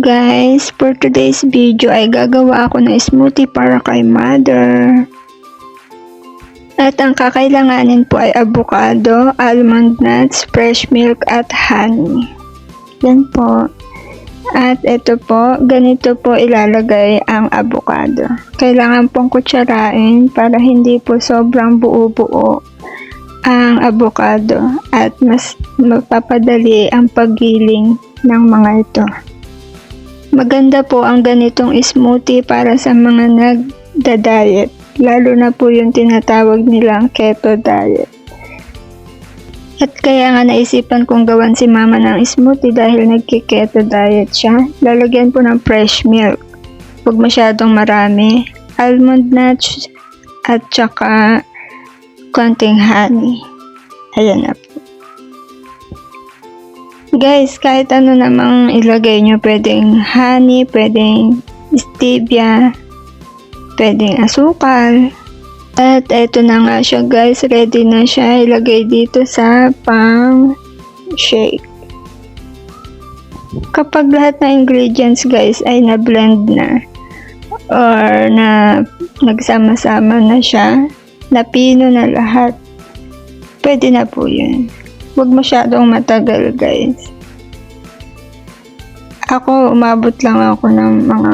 guys, for today's video ay gagawa ako ng smoothie para kay mother. At ang kakailanganin po ay avocado, almond nuts, fresh milk at honey. Yan po. At ito po, ganito po ilalagay ang avocado. Kailangan pong kutsarain para hindi po sobrang buo-buo ang avocado at mas mapapadali ang paggiling ng mga ito. Maganda po ang ganitong smoothie para sa mga nagda-diet, lalo na po yung tinatawag nilang keto diet. At kaya nga naisipan kong gawan si mama ng smoothie dahil nagki-keto diet siya. Lalagyan po ng fresh milk. Huwag masyadong marami. Almond nuts at saka konting honey. Ayan na. Guys, kahit ano namang ilagay nyo, pwedeng honey, pwedeng stevia, pwedeng asukal. At eto na nga siya guys, ready na siya ilagay dito sa pang shake. Kapag lahat ng ingredients guys ay na-blend na or na nagsama-sama na siya, napino na lahat, pwede na po yun. Huwag masyadong matagal, guys. Ako, umabot lang ako ng mga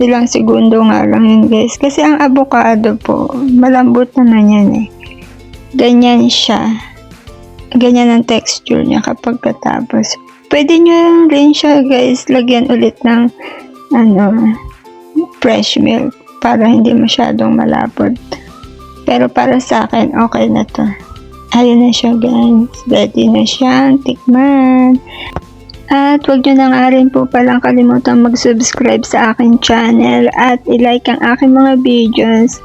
ilang segundo nga lang yun, guys. Kasi ang avocado po, malambot naman yan eh. Ganyan siya. Ganyan ang texture niya kapag katapos. Pwede nyo rin siya, guys, lagyan ulit ng ano, fresh milk para hindi masyadong malapot. Pero para sa akin, okay na to. Ayun na siya guys. Ready na siyang tikman. At huwag nyo na nga rin po palang kalimutan mag-subscribe sa aking channel at ilike ang aking mga videos.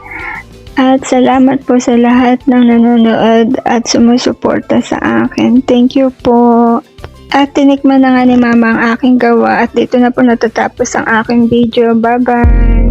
At salamat po sa lahat ng nanonood at sumusuporta sa akin. Thank you po. At tinikman na nga ni mama ang aking gawa at dito na po natatapos ang aking video. Bye-bye!